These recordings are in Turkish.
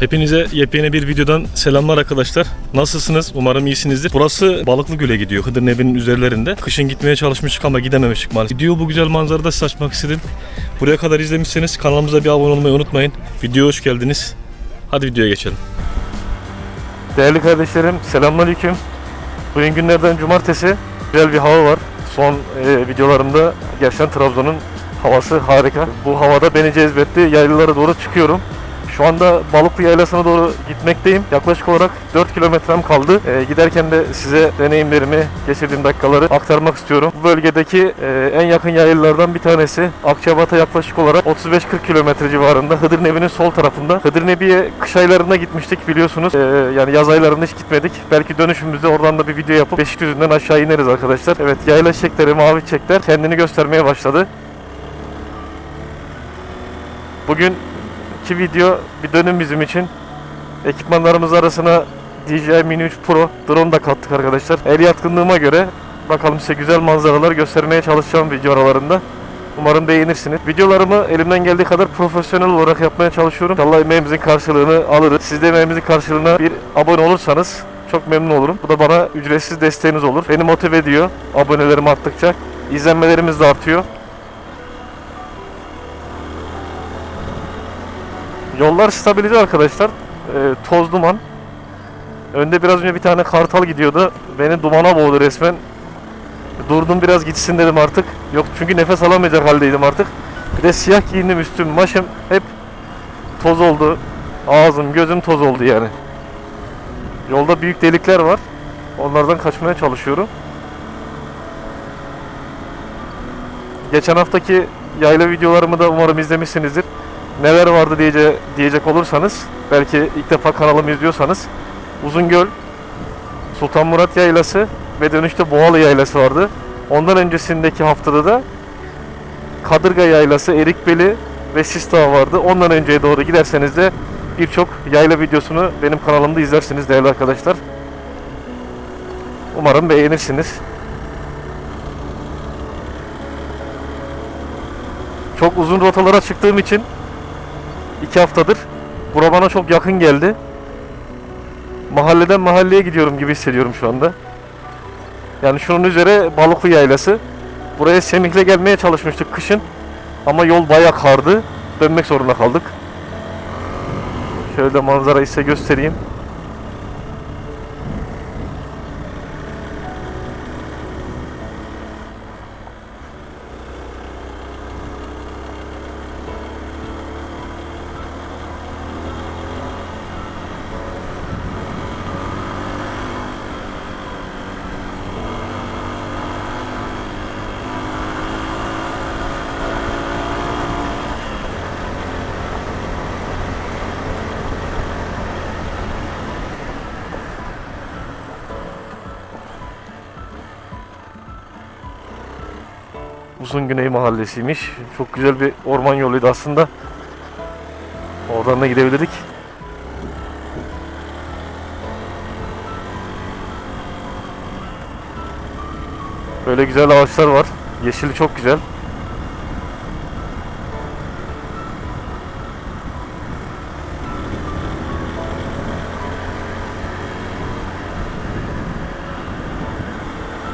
Hepinize yepyeni bir videodan selamlar arkadaşlar. Nasılsınız? Umarım iyisinizdir. Burası Balıklı Göl'e gidiyor. Hıdır Nebi'nin üzerlerinde. Kışın gitmeye çalışmıştık ama gidememiştik maalesef. Videoyu bu güzel manzarada size açmak istedim. Buraya kadar izlemişseniz kanalımıza bir abone olmayı unutmayın. Videoya hoş geldiniz. Hadi videoya geçelim. Değerli kardeşlerim selamünaleyküm. Bugün günlerden cumartesi. Güzel bir hava var. Son e, videolarımda gerçekten Trabzon'un havası harika. Bu havada beni cezbetti. Yaylalara doğru çıkıyorum. Şu anda Balıklı Yaylası'na doğru gitmekteyim. Yaklaşık olarak 4 kilometrem kaldı. Ee, giderken de size deneyimlerimi, geçirdiğim dakikaları aktarmak istiyorum. Bu bölgedeki e, en yakın yaylalardan bir tanesi. Akçabat'a yaklaşık olarak 35-40 kilometre civarında. Hıdır Nebi'nin sol tarafında. Hıdır Nebi'ye kış aylarında gitmiştik biliyorsunuz. Ee, yani yaz aylarında hiç gitmedik. Belki dönüşümüzde oradan da bir video yapıp Beşikdüzü'nden aşağı ineriz arkadaşlar. Evet yayla çiçekleri, mavi çiçekler kendini göstermeye başladı. Bugün iki video bir dönüm bizim için. Ekipmanlarımız arasına DJI Mini 3 Pro drone da kattık arkadaşlar. El yatkınlığıma göre bakalım size güzel manzaralar göstermeye çalışacağım video aralarında. Umarım beğenirsiniz. Videolarımı elimden geldiği kadar profesyonel olarak yapmaya çalışıyorum. İnşallah emeğimizin karşılığını alırız. Siz de emeğimizin karşılığına bir abone olursanız çok memnun olurum. Bu da bana ücretsiz desteğiniz olur. Beni motive ediyor. Abonelerim arttıkça. izlenmelerimiz de artıyor. Yollar stabilize arkadaşlar. Ee, toz duman. Önde biraz önce bir tane kartal gidiyordu. Beni dumana boğdu resmen. Durdum biraz gitsin dedim artık. Yok çünkü nefes alamayacak haldeydim artık. Bir de siyah giyindim üstüm, başım hep toz oldu. Ağzım, gözüm toz oldu yani. Yolda büyük delikler var. Onlardan kaçmaya çalışıyorum. Geçen haftaki yayla videolarımı da umarım izlemişsinizdir neler vardı diyece, diyecek olursanız belki ilk defa kanalımı izliyorsanız Uzungöl, Sultan Murat Yaylası ve dönüşte Boğalı Yaylası vardı. Ondan öncesindeki haftada da Kadırga Yaylası, Erikbeli ve Sistağ vardı. Ondan önceye doğru giderseniz de birçok yayla videosunu benim kanalımda izlersiniz değerli arkadaşlar. Umarım beğenirsiniz. Çok uzun rotalara çıktığım için iki haftadır. Bura bana çok yakın geldi. Mahalleden mahalleye gidiyorum gibi hissediyorum şu anda. Yani şunun üzere Balıklı Yaylası. Buraya Semih'le gelmeye çalışmıştık kışın. Ama yol bayağı kardı. Dönmek zorunda kaldık. Şöyle manzarayı size göstereyim. Uzun Güney Mahallesi'ymiş. Çok güzel bir orman yoluydu aslında. Oradan da gidebilirdik. Böyle güzel ağaçlar var. Yeşili çok güzel.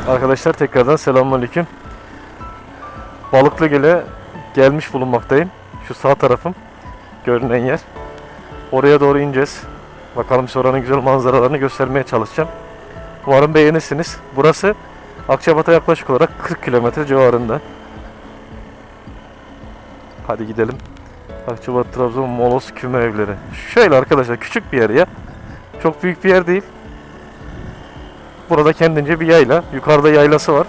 Arkadaşlar tekrardan selamünaleyküm. Balıklı Göl'e gelmiş bulunmaktayım. Şu sağ tarafım görünen yer. Oraya doğru ineceğiz. Bakalım sonranın güzel manzaralarını göstermeye çalışacağım. Umarım beğenirsiniz. Burası Akçabat'a yaklaşık olarak 40 kilometre civarında. Hadi gidelim. Akçabat Trabzon Molos Küme Evleri. Şöyle arkadaşlar küçük bir yer ya. Çok büyük bir yer değil. Burada kendince bir yayla. Yukarıda yaylası var.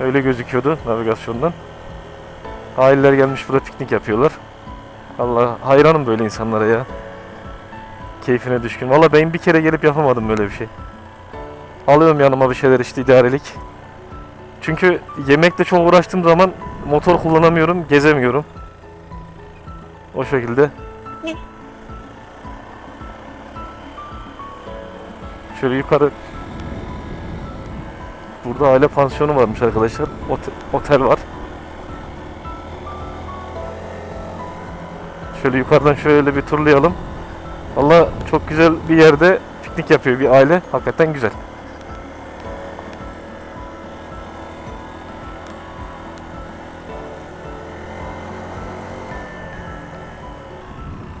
Öyle gözüküyordu navigasyondan. Aileler gelmiş burada piknik yapıyorlar. Allah hayranım böyle insanlara ya. Keyfine düşkün. Valla ben bir kere gelip yapamadım böyle bir şey. Alıyorum yanıma bir şeyler işte idarelik. Çünkü yemekle çok uğraştığım zaman motor kullanamıyorum, gezemiyorum. O şekilde. Şöyle yukarı Burada aile pansiyonu varmış arkadaşlar. Otel, otel var. Şöyle yukarıdan şöyle bir turlayalım. Valla çok güzel bir yerde piknik yapıyor bir aile. Hakikaten güzel.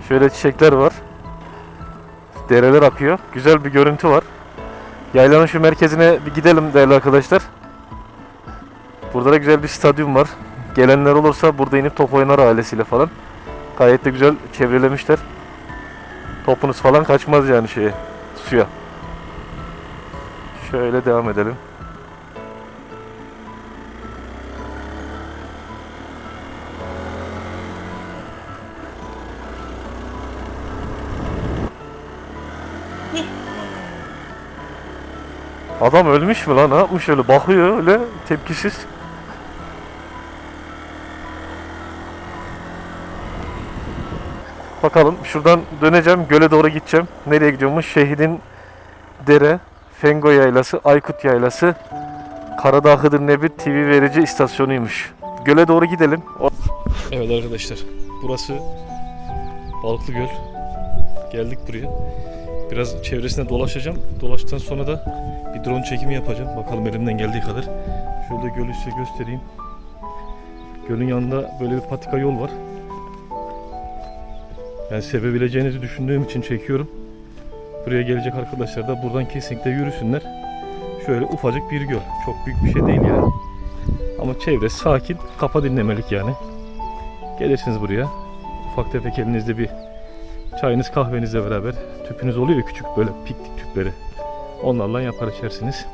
Şöyle çiçekler var. Dereler akıyor. Güzel bir görüntü var. Yaylanın şu merkezine bir gidelim değerli arkadaşlar. Burada da güzel bir stadyum var. Gelenler olursa burada inip top oynar ailesiyle falan. Gayet de güzel çevrelemişler. Topunuz falan kaçmaz yani şeye, suya. Şöyle devam edelim. Adam ölmüş mü lan? Ne yapmış öyle? Bakıyor öyle tepkisiz. Bakalım şuradan döneceğim. Göle doğru gideceğim. Nereye gidiyormuş? Şehidin Dere, Fengo Yaylası, Aykut Yaylası, Karadağ Hıdır Nebi TV verici istasyonuymuş. Göle doğru gidelim. Evet arkadaşlar. Burası Balıklı Göl. Geldik buraya. Biraz çevresine dolaşacağım. Dolaştıktan sonra da bir drone çekimi yapacağım. Bakalım elimden geldiği kadar. Şöyle gölü size göstereyim. Gölün yanında böyle bir patika yol var. Yani sevebileceğinizi düşündüğüm için çekiyorum. Buraya gelecek arkadaşlar da buradan kesinlikle yürüsünler. Şöyle ufacık bir göl. Çok büyük bir şey değil yani. Ama çevre sakin, kafa dinlemelik yani. Gelirsiniz buraya. Ufak tefek elinizde bir çayınız kahvenizle beraber. Tüpünüz oluyor küçük böyle piknik tüpleri. Onlarla yapar içersiniz.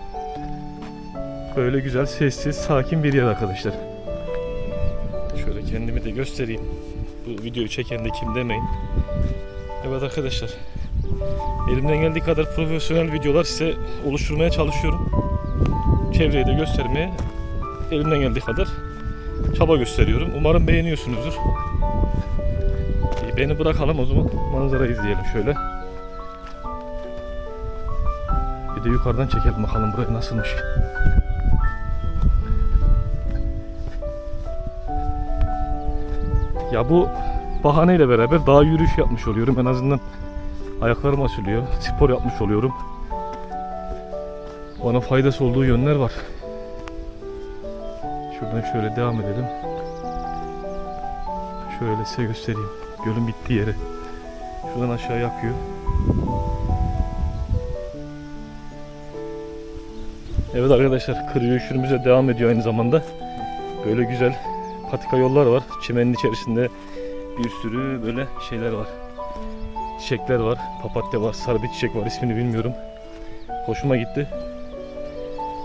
Böyle güzel, sessiz, sakin bir yer arkadaşlar. Şöyle kendimi de göstereyim. Bu videoyu çeken de kim demeyin. Evet arkadaşlar. Elimden geldiği kadar profesyonel videolar size oluşturmaya çalışıyorum. Çevreyi de göstermeye elimden geldiği kadar çaba gösteriyorum. Umarım beğeniyorsunuzdur. Beni bırakalım o zaman manzara izleyelim şöyle. Bir de yukarıdan çekelim bakalım burası nasılmış. Ya bu bahaneyle beraber daha yürüyüş yapmış oluyorum. En azından ayaklarım açılıyor. Spor yapmış oluyorum. Bana faydası olduğu yönler var. Şuradan şöyle devam edelim. Şöyle size göstereyim. Gölün bittiği yeri. Şuradan aşağı akıyor. Evet arkadaşlar kır yürüyüşümüze devam ediyor aynı zamanda. Böyle güzel patika yollar var. Çimenin içerisinde bir sürü böyle şeyler var. Çiçekler var. Papatya var. Sarı bir çiçek var. ismini bilmiyorum. Hoşuma gitti.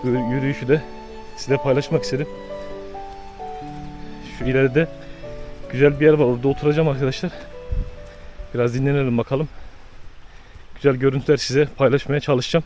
Bu yürüyüşü de size paylaşmak istedim. Şu ileride güzel bir yer var. Orada oturacağım arkadaşlar. Biraz dinlenelim bakalım. Güzel görüntüler size paylaşmaya çalışacağım.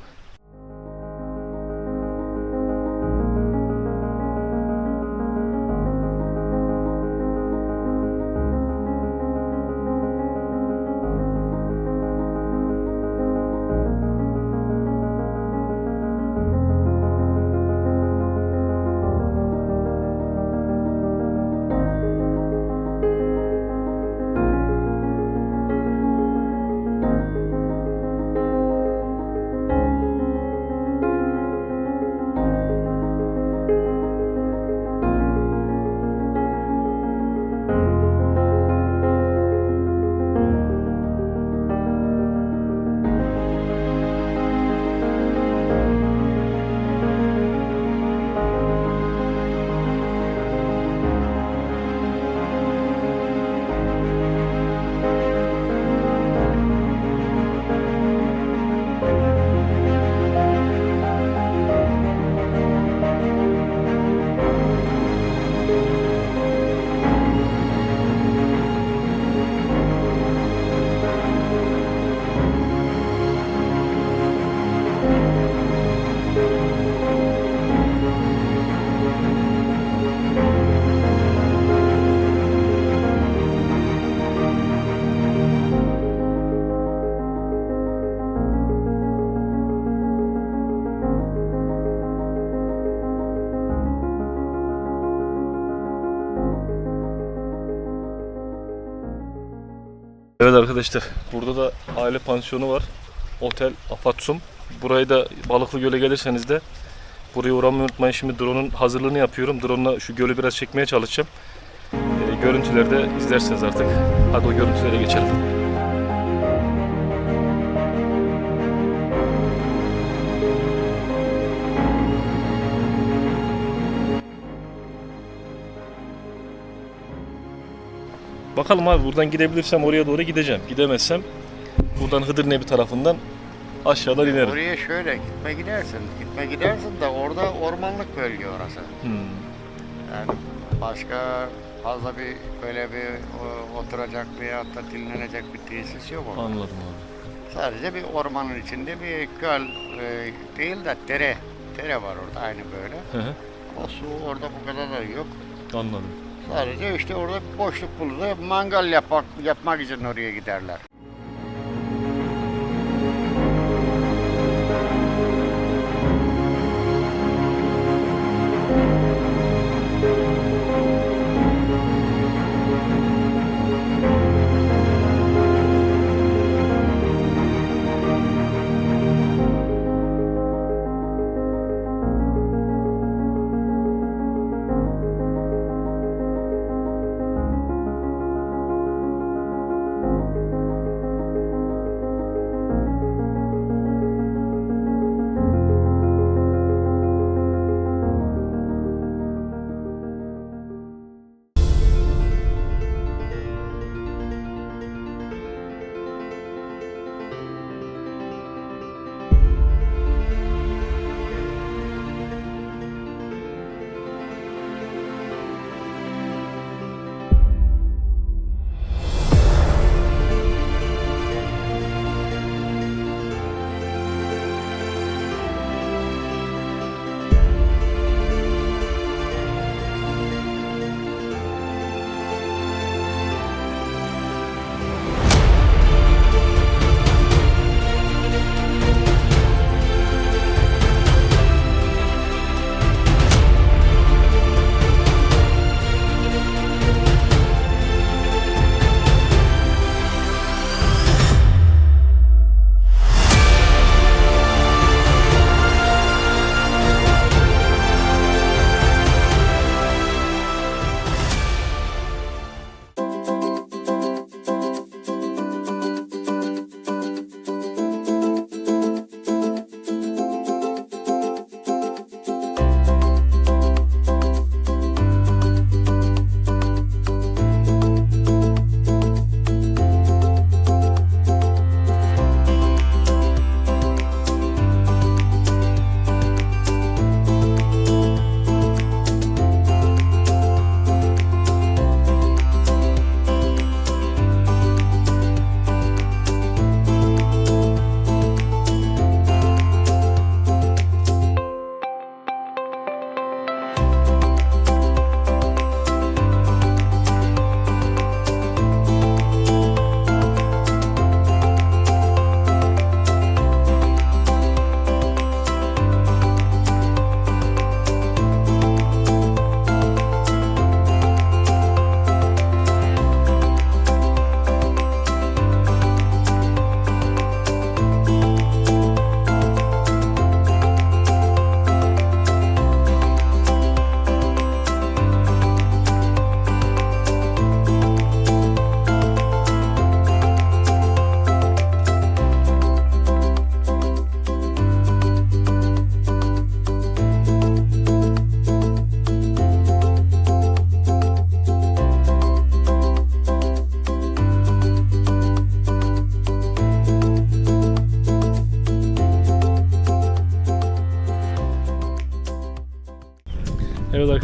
Evet arkadaşlar burada da aile pansiyonu var. Otel Afatsum. Burayı da Balıklı Göl'e gelirseniz de buraya uğramayı unutmayın. Şimdi drone'un hazırlığını yapıyorum. Drone'la şu gölü biraz çekmeye çalışacağım. Ee, görüntüleri de izlersiniz artık. Hadi o görüntülere geçelim. Bakalım abi buradan gidebilirsem oraya doğru gideceğim. Gidemezsem buradan Hıdır Nebi tarafından aşağıdan inerim. Oraya şöyle gitme gidersin. Gitme gidersin de orada ormanlık bölge orası. Hmm. Yani başka fazla bir böyle bir o, oturacak veyahut da dinlenecek bir tesis yok orada. Anladım abi. Sadece bir ormanın içinde bir göl e, değil de dere. Dere var orada aynı böyle. Hı hı. O su orada bu kadar da yok. Anladım. Sadece işte orada boşluk bulurlar. Mangal yapmak, yapmak için oraya giderler.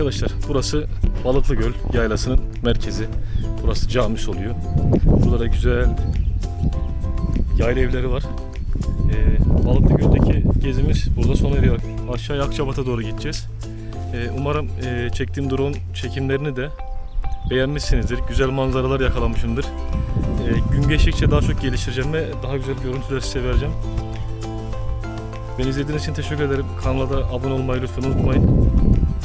Arkadaşlar burası Balıklı Göl yaylasının merkezi. Burası camis oluyor. Burada da güzel yayla evleri var. Ee, Balıklı Göl'deki gezimiz burada sona eriyor. Aşağıya Akçabat'a doğru gideceğiz. Ee, umarım e, çektiğim drone çekimlerini de beğenmişsinizdir. Güzel manzaralar yakalamışımdır. Ee, gün geçtikçe daha çok geliştireceğim ve daha güzel görüntüler size vereceğim. Beni izlediğiniz için teşekkür ederim. Kanala da abone olmayı lütfen unutmayın.